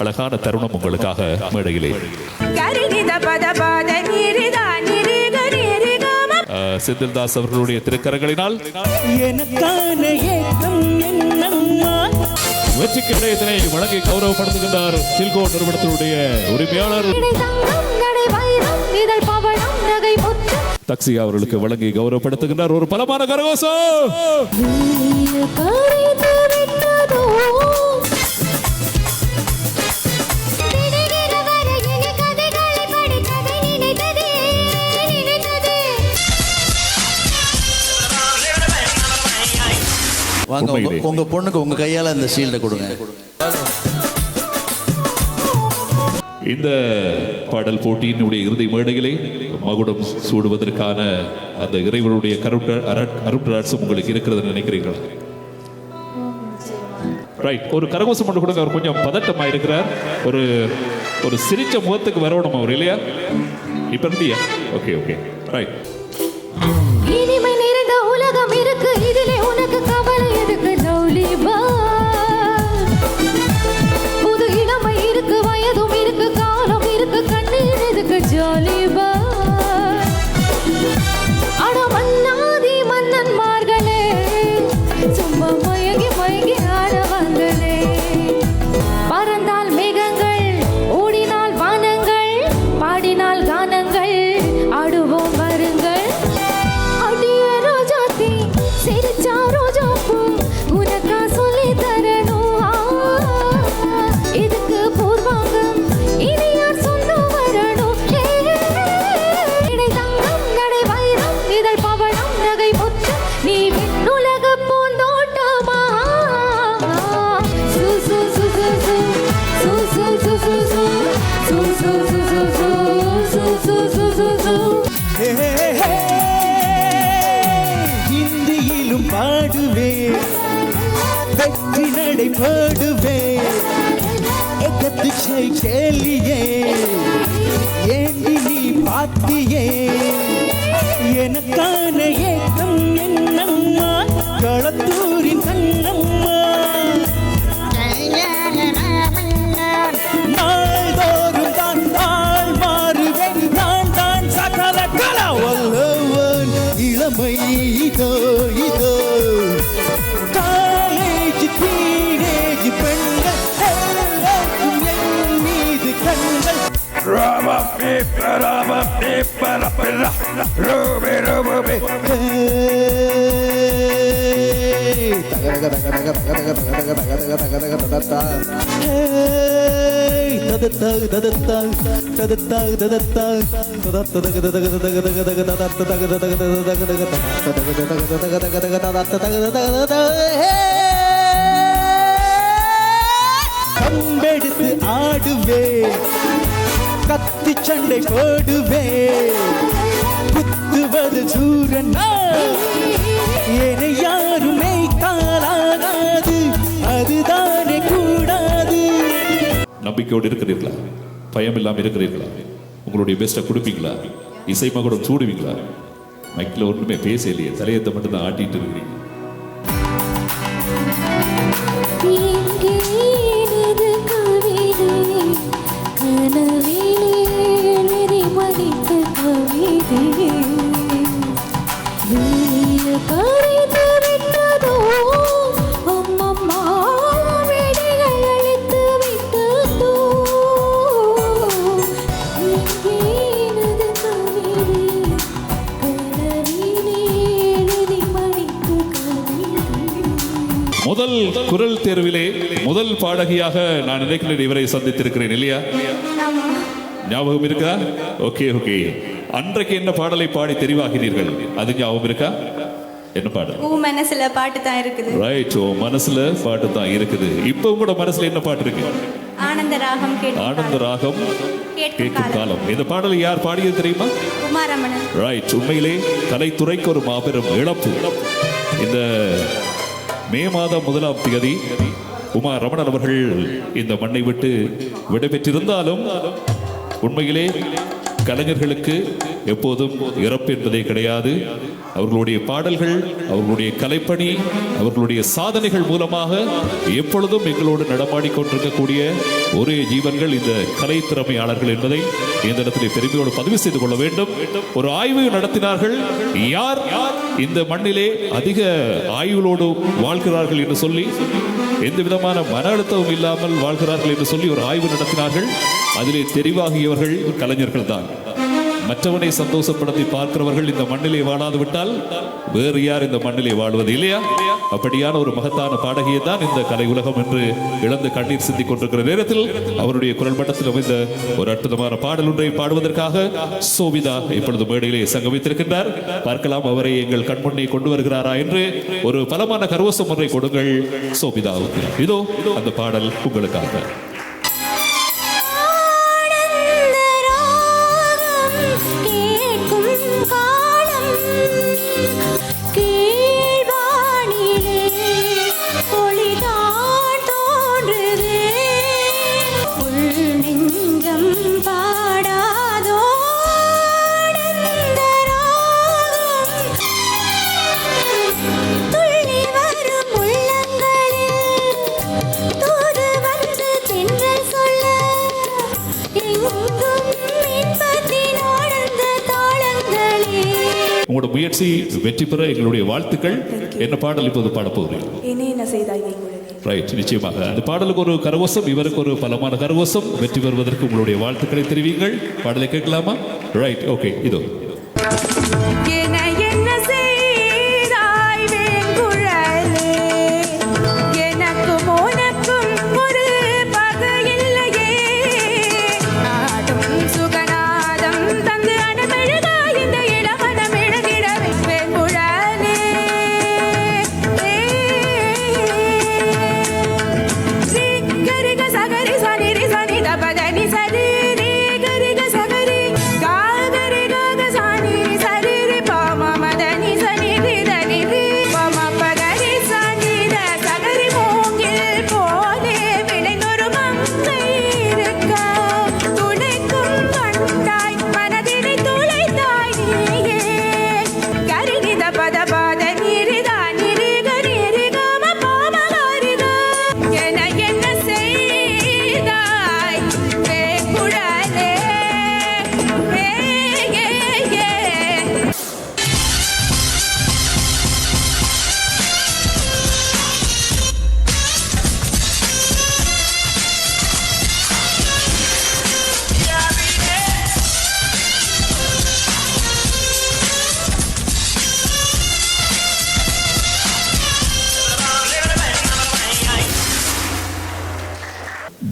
அழகான தருணம் உங்களுக்காக மேடையிலே. செந்தில்தாஸ் அவர்களுடைய திருக்கரங்களினால் வெற்றி கிடையத்தினை வழங்கி கௌரவப்படுத்துகின்றார் சில்கோ நிறுவனத்தினுடைய உரிமையாளர் தக்ஸி அவர்களுக்கு வழங்கி கௌரவப்படுத்துகின்றார் ஒரு பலமான கரகோசம் வாங்க உங்க பொண்ணுக்கு உங்க கையால இந்த ஷீல்டை கொடுங்க. இந்த பாடல் போட்டியினுடைய இறுதி மேடையிலே மகுடம் சூடுவதற்கான அந்த இறைவனுடைய கருட்ட அருட்ராட்சம் உங்களுக்கு இருக்கிறது நினைக்கிறீர்கள். ரைட் ஒரு கரகோஷம் மட்டும் கொடுங்க. அவர் கொஞ்சம் பதட்டமா இருக்கிறார். ஒரு ஒரு சிரிச்ச முகத்துக்கு வரணும் அவர் இல்லையா? இப்ப இருந்தியா ஓகே ஓகே ரைட் இனிமை நிறைந்த உலகம் இருக்கு. இதிலே உனக்கு பாட்டியே எனக்கான para perra, robe, robe. கம்பெடுத்து ஆடுவே கத்தி சண்டை போடுவே. குத்துவது சூரன் என யாருமே காலாகாது அதுதானே கூடாது. நம்பிக்கையோடு இருக்கிறீர்களா? பயம் இல்லாமல் இருக்கிறீர்களா? உங்களுடைய பெஸ்ட்டை கொடுப்பீங்களா? இசை மகுடம் சூடுவீங்களா? மைக்கில் ஒன்றுமே பேசலையே. தலையத்தை மட்டும்தான் ஆட்டிட்டு இருக்கிறீங்க. முதல் குரல் தேர்விலே முதல் பாடகியாக நான் நினைக்கிறேன் இவரை சந்தித்திருக்கிறேன் இல்லையா? ஞாபகம் இருக்கா? Okay okay. அன்றைக்கு என்ன பாடலை பாடி தெரிவாகினீர்கள்? அது ஞாபகம் இருக்கா? என்ன பாடல்? உன் மனசுல பாட்டு தான் இருக்குது. ரைட் ஓ மனசுல பாட்டு தான் இருக்குது. இப்போ உங்களோட மனசுல என்ன பாட்டு இருக்கு? ஆனந்த ராகம் ஆனந்த ராகம் கேட்கும் காலம். இந்த பாடலை யார் பாடியது தெரியுமா? உமாரமணன் ரைட் உண்மையிலே கலைத்துறைக்கு ஒரு மாபெரும் இழப்பு. இந்த மே மாதம் முதலாம் தேதி உமா ரமணன் அவர்கள் இந்த மண்ணை விட்டு விடைபெற்றிருந்தாலும் உண்மையிலே கலைஞர்களுக்கு எப்போதும் இறப்பு என்பதே கிடையாது. அவர்களுடைய பாடல்கள் அவர்களுடைய கலைப்பணி அவர்களுடைய சாதனைகள் மூலமாக எப்பொழுதும் எங்களோடு நடமாடிக் கொண்டிருக்கக்கூடிய ஒரே ஜீவன்கள் இந்த கலை திறமையாளர்கள் என்பதை இந்த இடத்திலே பெருமையோடு பதிவு செய்து கொள்ள வேண்டும். ஒரு ஆய்வு நடத்தினார்கள். யார் இந்த மண்ணிலே அதிக ஆய்வுகளோடு வாழ்கிறார்கள் என்று சொல்லி எந்த விதமான மன அழுத்தமும் இல்லாமல் வாழ்கிறார்கள் என்று சொல்லி ஒரு ஆய்வு நடத்தினார்கள். அதிலே தெரிவாகியவர்கள் கலைஞர்கள் தான் மற்றவனை சந்தோஷப்படுத்தி பார்க்கிறவர்கள் இந்த மண்ணிலே வாழாது விட்டால் வேறு யார் இந்த மண்ணிலே வாழ்வது இல்லையா? அப்படியான ஒரு மகத்தான பாடகியை தான் இந்த கலை உலகம் என்று இழந்து கண்ணீர் சிந்திக் கொண்டிருக்கிற நேரத்தில் அவருடைய குரல் மட்டத்தில் அமைந்த ஒரு அற்புதமான பாடல் ஒன்றை பாடுவதற்காக சோபிதா இப்பொழுது மேடையிலே சங்கமித்திருக்கின்றார். பார்க்கலாம் அவரை எங்கள் கண்முன்னே கொண்டு வருகிறாரா என்று ஒரு பலமான கரவசம் ஒன்றை கொடுங்கள் சோபிதாவுக்கு. இதோ அந்த பாடல் உங்களுக்காக. முயற்சி வெற்றி பெற எங்களுடைய வாழ்த்துக்கள். என்ன பாடல் இப்போது பாடப் போகிறீர்கள்? என்ன என்ன செய்தாய் எங்களுடைய ரைட் நிச்சயமாக. அந்த பாடலுக்கு ஒரு கரவசம் இவருக்கு ஒரு பலமான கரவசம். வெற்றி பெறுவதற்கு உங்களுடைய வாழ்த்துக்களை தெரிவிங்கள் பாடலை கேட்கலாமா? ரைட் ஓகே இதோ.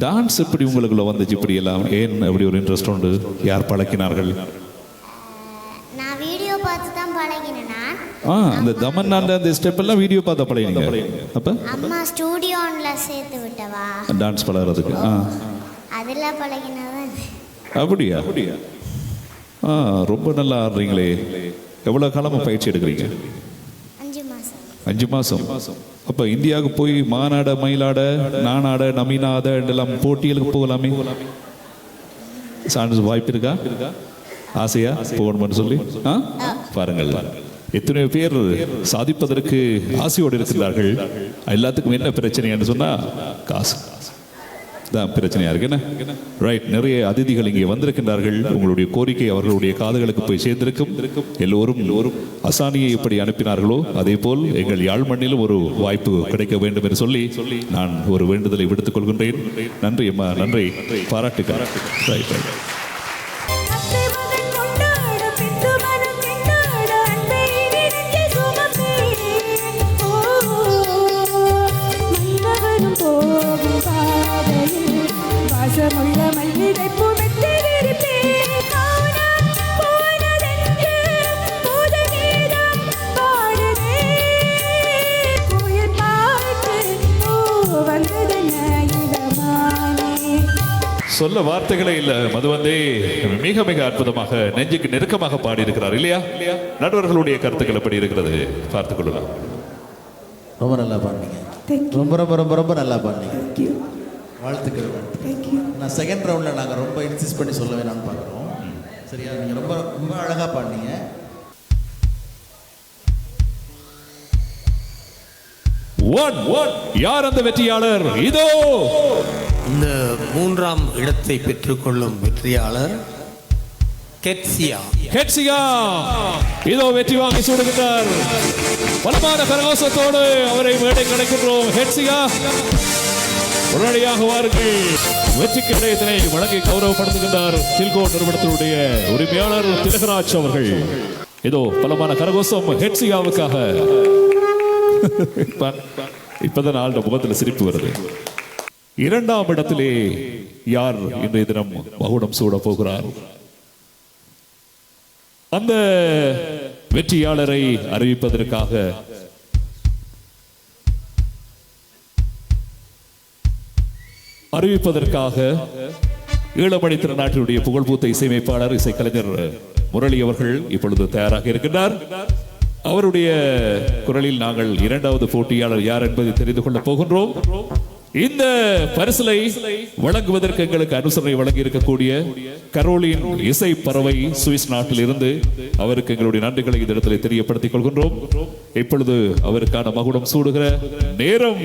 டான்ஸ் எப்படி உங்களுக்குள்ள வந்துச்சு இப்படி எல்லாம்? ஏன் அப்படி ஒரு இன்ட்ரெஸ்ட் உண்டு? யார் பழக்கினார்கள்? நான் வீடியோ பார்த்து தான் பழகினேன் நான். ஆ அந்த தமன்னாண்ட அந்த ஸ்டெப் எல்லாம் வீடியோ பார்த்தா பழகினீங்க. அப்ப? அம்மா ஸ்டூடியோன்ல சேர்த்து விட்டவா? டான்ஸ் பழகிறதுக்கு. ஆ. அதில் பழகினதான். அப்படியா? ஆ ரொம்ப நல்லா ஆடுறீங்களே. எவ்வளோ காலமாக பயிற்சி எடுக்கிறீங்க? அஞ்சு மாதம் அஞ்சு மாசம். அப்போ இந்தியாவுக்கு போய் மாநாட மயிலாட நானாட நமீனாத எல்லாம் போட்டிகளுக்கு போகலாமே. சான்ஸ் வாய்ப்பு இருக்கா? ஆசையா? போகணும்னு சொல்லி? ஆ? பாருங்கள். எத்தனையோ பேர் சாதிப்பதற்கு ஆசையோடு இருக்கிறார்கள் எல்லாத்துக்கும் என்ன பிரச்சனை என்று சொன்னால் காசு. தான் பிரச்சனையா இருக்கு. என்ன? ரைட் நிறைய அதிதிகள் இங்கே வந்திருக்கின்றார்கள். உங்களுடைய கோரிக்கை அவர்களுடைய காதுகளுக்கு போய் சேர்ந்திருக்கும். எல்லோரும் எல்லோரும் அசானியை எப்படி அனுப்பினார்களோ அதே போல் எங்கள் யாழ் மண்ணிலும் ஒரு வாய்ப்பு கிடைக்க வேண்டும் என்று சொல்லி நான் ஒரு வேண்டுதலை விடுத்துக் கொள்கின்றேன். நன்றி அம்மா. நன்றி. பாராட்டுக்கள். ரைட் ரைட் சொல்ல வார்த்தைகளே இல்ல. மதுவந்தே மிக மிக அற்புதமாக நெஞ்சுக்கு நெருக்கமாக பாடியிருக்கிறார் இல்லையா? நடுவர்களுடைய கருத்துக்கள் எப்படி இருக்கிறது? பார்த்துக் கொள்ளலாம். ரொம்ப நல்லா பாடுனீங்க. ரொம்ப ரொம்ப ரொம்ப ரொம்ப நல்லா பாடுனீங்க. வாழ்த்துக்கள் நான் செகண்ட் ரவுண்டில் நாங்கள் ரொம்ப இன்சிஸ்ட் பண்ணி சொல்ல வேணாம்னு பார்க்குறோம் சரியா? நீங்கள் ரொம்ப ரொம்ப அழகாக பாடினீங்க. ஒன் ஒன் யார் அந்த வெற்றியாளர்? இதோ. இந்த மூன்றாம் இடத்தை பெற்றுக்கொள்ளும் வெற்றியாளர் கெட்சியா. கெட்சியா இதோ வெற்றி வாங்கி சூடுகின்றார். பலமான கரகோசத்தோடு அவரை மேடை கிடைக்கின்றோம். ஹெட்சியா உடனடியாக வாருங்கள். வெற்றி கிடையத்தினை வழங்கி கௌரவப்படுத்துகின்றார் சில்கோ நிறுவனத்தினுடைய உரிமையாளர் திலகராஜ் அவர்கள். இதோ பலமான கரகோசம் ஹெட்சியாவுக்காக இப்பதான் ஆளுடைய முகத்தில் சிரிப்பு வருது. இரண்டாம் இடத்திலே யார் இன்றைய தினம் மகுடம் சூட போகிறார்? அந்த வெற்றியாளரை அறிவிப்பதற்காக அறிவிப்பதற்காக ஈழமணி திருநாட்டினுடைய புகழ்பூத்த இசையமைப்பாளர் இசைக்கலைஞர் முரளி அவர்கள் இப்பொழுது தயாராக இருக்கின்றார். அவருடைய குரலில் நாங்கள் இரண்டாவது போட்டியாளர் யார் என்பதை தெரிந்து கொள்ளப் போகின்றோம். இந்த பரிசலை வழங்குவதற்கு எங்களுக்கு அனுசரணை வழங்கி இருக்கக்கூடிய கரோலின் இசை பறவை சுவிஸ் நாட்டில் இருந்து அவருக்கு எங்களுடைய நன்றிகளை இந்த இடத்துல தெரியப்படுத்திக் கொள்கின்றோம். இப்பொழுது அவருக்கான மகுடம் சூடுகிற நேரம்.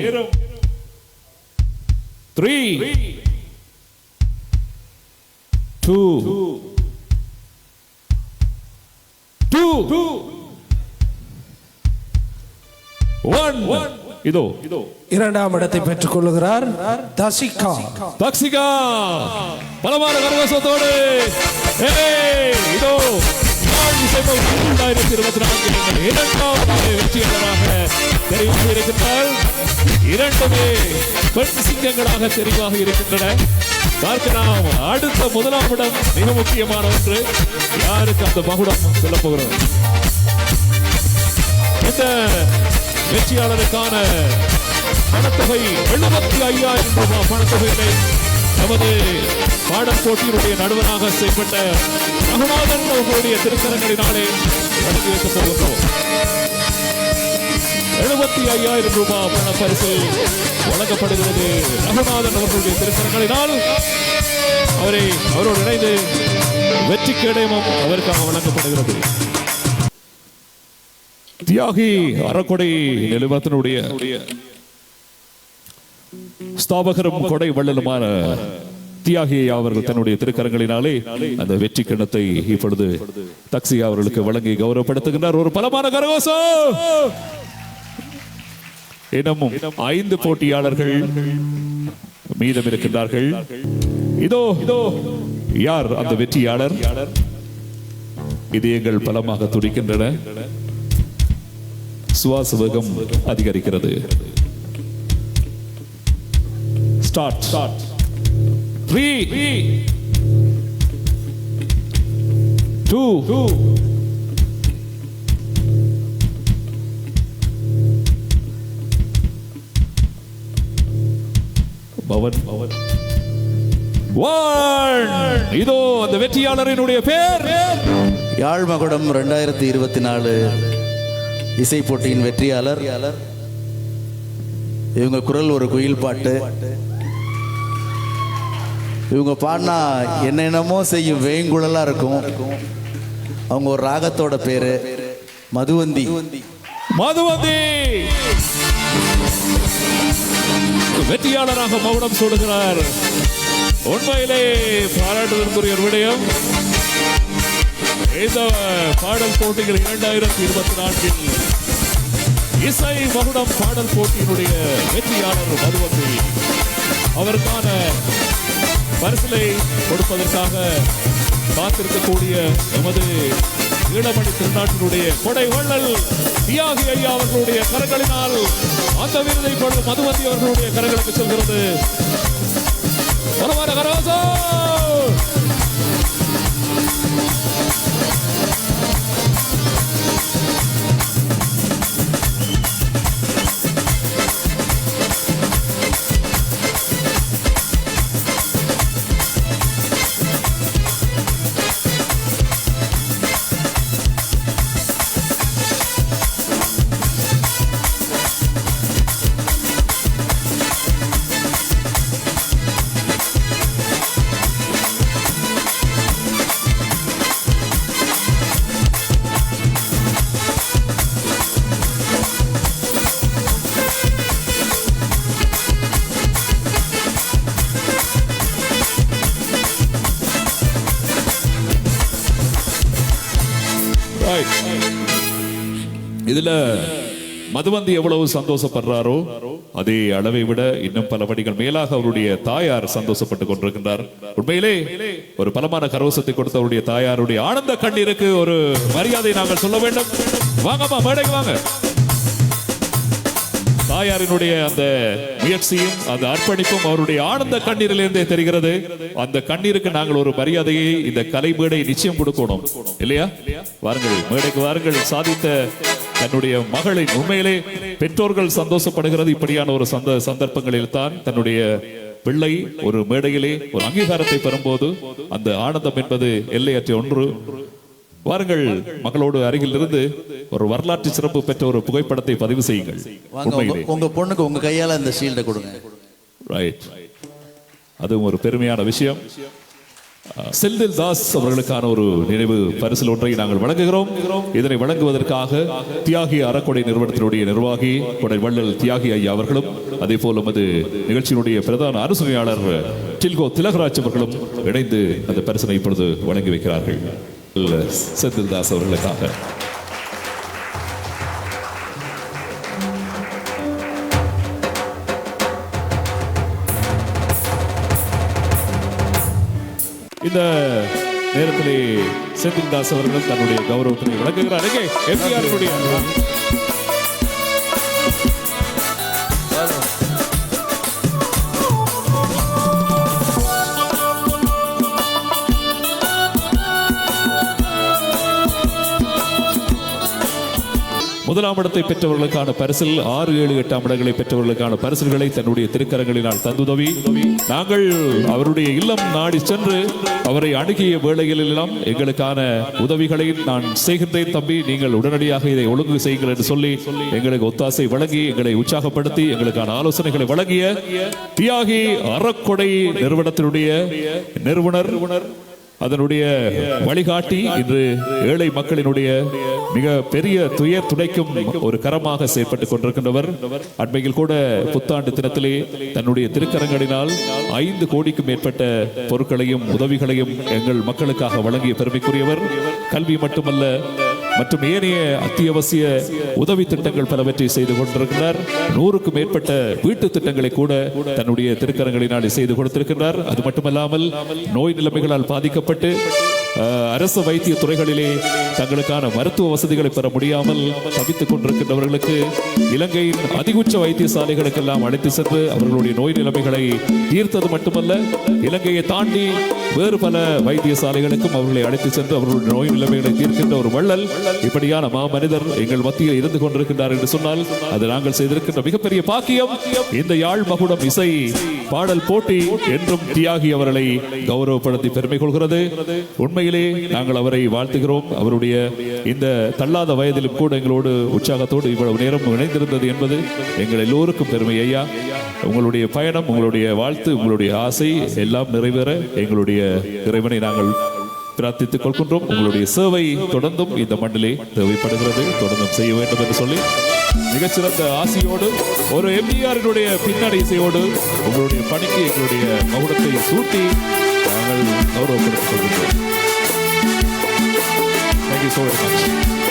த்ரீ டூ டூ ஒன் இதோ. இதோ இரண்டாம் இடத்தை பெற்றுக் கொள்ளுகிறார் தசிகா. தக்ஷிகா! பலமான கரகோஷத்தோடு ஏய், இதோ. இரண்டாயிரத்தி இருபத்தி நான்கில் இரண்டாவது வெற்றியாளராக தெரிவு செய்திருக்கிறார் இரண்டுமே பெண் சிங்கங்களாக தெரிவாக இருக்கின்றன. பார்க்கலாம் அடுத்த முதலாம் இடம் மிக முக்கியமான ஒன்று. யாருக்கு அந்த மகுடம் சொல்ல இந்த வெற்றியாளருக்கான பணத்தொகை எழுபத்தி ஐயாயிரம் ரூபாய் பணத்தொகையினை நமது பாடல் போட்டியினுடைய நடுவராக செய்யப்பட்ட ரகுநாதன் அவர்களுடைய திருக்கரங்களினாலே வழங்கி வைக்கப் போகின்றோம் எழுபத்தி ஐயாயிரம் ரூபாய் பண பரிசு வழங்கப்படுகிறது ரகுநாதன் அவர்களுடைய திருக்கரங்களினால். அவரை அவரோடு இணைந்து வெற்றி கேடயமும் அவருக்காக வழங்கப்படுகிறது. தியாகி அறக்கொடை நிறுவனத்தினுடைய ஸ்தாபகரும் கொடை வள்ளலுமான தியாகி அவர்கள் தன்னுடைய திருக்கரங்களினாலே அந்த வெற்றி கிண்ணத்தை இப்பொழுது தக்சி அவர்களுக்கு வழங்கி கௌரவப்படுத்துகின்றார். ஒரு பலமான கரகோசம்! இன்னமும் ஐந்து போட்டியாளர்கள் மீதம் இருக்கின்றார்கள். இதோ இதோ யார் அந்த வெற்றியாளர்? இதயங்கள் பலமாக துடிக்கின்றன. சுவாச வேகம் அதிகரிக்கிறது. ஸ்டார்ட் ஸ்டார்ட் த்ரீ டூ பவன் பவன் One. இதோ அந்த வெற்றியாளரினுடைய பேர். யாழ் மகுடம் ரெண்டாயிரத்தி இருபத்தி நாலு. இசை போட்டியின் வெற்றியாளர் இவங்க குரல் ஒரு குயில் பாட்டு. இவங்க பாடினா என்னென்னமோ செய்யும் வேங்குழலா இருக்கும். அவங்க ஒரு ராகத்தோட பேரு மதுவந்தி. மதுவந்தி! வெற்றியாளராக மௌனம் சொல்கிறார் உண்மையிலே பாராட்டுதற்குரிய விடயம். இந்த பாடல் போட்டிகள் இரண்டாயிரத்தி இருபத்தி நான்கில் இசை மகுடம் பாடல் போட்டியினுடைய வெற்றியாளர் மதுவந்தி அவருக்கான பரிசிலை கொடுப்பதற்காக காத்திருக்கக்கூடிய எமது ஈழமணி திருநாட்டினுடைய கொடை வள்ளல் தியாகி ஐயா அவர்களுடைய கரங்களினால் அந்த விருதை கொண்டு மதுவந்தி அவர்களுடைய கரங்களுக்கு செல்கிறது. பரவாயில்ல கரவாசம் இதுல மதுவந்தி எவ்வளவு சந்தோஷப்படுறாரோ அதே அளவை விட இன்னும் பல படிகள் மேலாக அவருடைய தாயார் சந்தோஷப்பட்டு கொண்டிருக்கின்றார். உண்மையிலே ஒரு பலமான கரவசத்தை கொடுத்த அவருடைய தாயாருடைய ஆனந்த கண்ணீருக்கு ஒரு மரியாதை நாங்கள் சொல்ல வேண்டும். வாங்கம்மா மேடைக்கு வாங்க. தாயாரினுடைய அந்த முயற்சியும் அந்த அர்ப்பணிப்பும் அவருடைய ஆனந்த கண்ணீரிலிருந்தே தெரிகிறது. அந்த கண்ணீருக்கு நாங்கள் ஒரு மரியாதையை இந்த கலை மேடை நிச்சயம் கொடுக்கணும். இல்லையா? வாருங்கள் மேடைக்கு வாருங்கள். சாதித்த தன்னுடைய மகளின் உண்மையிலே பெற்றோர்கள் சந்தோஷப்படுகிறது. இப்படியான ஒரு சந்த சந்தர்ப்பங்களில் தான் தன்னுடைய பிள்ளை ஒரு மேடையிலே ஒரு அங்கீகாரத்தை பெறும்போது அந்த ஆனந்தம் என்பது எல்லையற்ற ஒன்று. வாருங்கள் மகளோடு அருகில் இருந்து ஒரு வரலாற்று சிறப்பு பெற்ற ஒரு புகைப்படத்தை பதிவு செய்யுங்கள். உங்க- பொண்ணுக்கு உங்க கையால இந்த ஷீல்டை கொடுங்க. ரைட் அதுவும் ஒரு பெருமையான விஷயம். அஹ், செந்தில் தாஸ் அவர்களுக்கான ஒரு நினைவு பரிசில் ஒன்றை நாங்கள் வழங்குகிறோம். இதனை வழங்குவதற்காக தியாகி அறக்கொடை நிறுவனத்தினுடைய நிர்வாகி கொடை வள்ளல் தியாகி ஐயா அவர்களும் அதே போல் நமது நிகழ்ச்சியினுடைய பிரதான அனுசரியாளர் டில்கோ திலகராஜ் அவர்களும் இணைந்து அந்த பரிசனை இப்பொழுது வழங்கி வைக்கிறார்கள். செந்தில் தாஸ் அவர்களுக்காக. இந்த நேரத்திலே செந்தில் தாஸ் அவர்கள் தன்னுடைய கௌரவத்தினை விளக்குகிறார் எம்ஜிஆருடைய முதலாம் இடத்தை பெற்றவர்களுக்கான பரிசில் ஆறு ஏழு எட்டாம் இடங்களை பெற்றவர்களுக்கான பரிசுகளை தன்னுடைய திருக்கரங்களினால் தந்துதவி. நாங்கள் அவருடைய இல்லம் நாடி சென்று அவரை அணுகிய வேளைகளில் எல்லாம் எங்களுக்கான உதவிகளை நான் செய்கின்றேன் தம்பி. நீங்கள் உடனடியாக இதை ஒழுங்கு செய்யுங்கள் என்று சொல்லி எங்களுக்கு ஒத்தாசை வழங்கி எங்களை உற்சாகப்படுத்தி எங்களுக்கான ஆலோசனைகளை வழங்கிய தியாகி அறக்கொடை நிறுவனத்தினுடைய நிறுவனர் அதனுடைய வழிகாட்டி இன்று ஏழை மக்களினுடைய மிக பெரிய துயர் துடைக்கும் ஒரு கரமாக செயற்பட்டுக் கொண்டிருக்கின்றவர். அண்மையில் கூட புத்தாண்டு தினத்திலே தன்னுடைய திருக்கரங்களினால் ஐந்து கோடிக்கும் மேற்பட்ட பொருட்களையும் உதவிகளையும் எங்கள் மக்களுக்காக வழங்கிய பெருமைக்குரியவர். கல்வி மட்டுமல்ல மற்றும் ஏனைய அத்தியாவசிய உதவி திட்டங்கள் பலவற்றை செய்து கொண்டிருக்கிறார் நூறுக்கும் மேற்பட்ட வீட்டு திட்டங்களை கூட தன்னுடைய திருக்கரங்களினால் செய்து கொடுத்திருக்கிறார் அது மட்டுமல்லாமல் நோய் நிலைமைகளால் பாதிக்கப்பட்டு அரசு வைத்திய துறைகளிலே தங்களுக்கான மருத்துவ வசதிகளை பெற முடியாமல் தவித்துக் கொண்டிருக்கின்றவர்களுக்கு இலங்கையின் அதிகுச்ச வைத்தியசாலைகளுக்கெல்லாம் அழைத்து சென்று அவர்களுடைய நோய் நிலைமைகளை தீர்த்தது மட்டுமல்ல இலங்கையை தாண்டி வேறு பல வைத்தியசாலைகளுக்கும் அவர்களை அழைத்து சென்று அவர்களுடைய நோய் நிலைமைகளை தீர்க்கின்ற ஒரு வள்ளல் இப்படியான மாமனிதர் எங்கள் மத்தியில் இருந்து கொண்டிருக்கின்றார் என்று சொன்னால் அது நாங்கள் செய்திருக்கின்ற மிகப்பெரிய பாக்கியம். இந்த யாழ் மகுடம் இசை பாடல் போட்டி என்றும் தியாகி அவர்களை கௌரவப்படுத்தி பெருமை கொள்கிறது. உண்மை உண்மையிலே நாங்கள் அவரை வாழ்த்துகிறோம். அவருடைய இந்த தள்ளாத வயதிலும் கூட எங்களோடு உற்சாகத்தோடு இவ்வளவு நேரம் இணைந்திருந்தது என்பது எங்கள் எல்லோருக்கும் பெருமை ஐயா. உங்களுடைய பயணம் உங்களுடைய வாழ்த்து உங்களுடைய ஆசை எல்லாம் நிறைவேற எங்களுடைய இறைவனை நாங்கள் பிரார்த்தித்துக் கொள்கின்றோம். உங்களுடைய சேவை தொடர்ந்தும் இந்த மண்ணிலே தேவைப்படுகிறது. தொடர்ந்தும் செய்ய வேண்டும் என்று சொல்லி மிகச்சிறந்த ஆசையோடு ஒரு எம்ஜிஆரினுடைய பின்னணி இசையோடு உங்களுடைய பணிக்கு எங்களுடைய மகுடத்தை சூட்டி நாங்கள் கௌரவப்படுத்திக் கொள்கின்றோம். you so very much.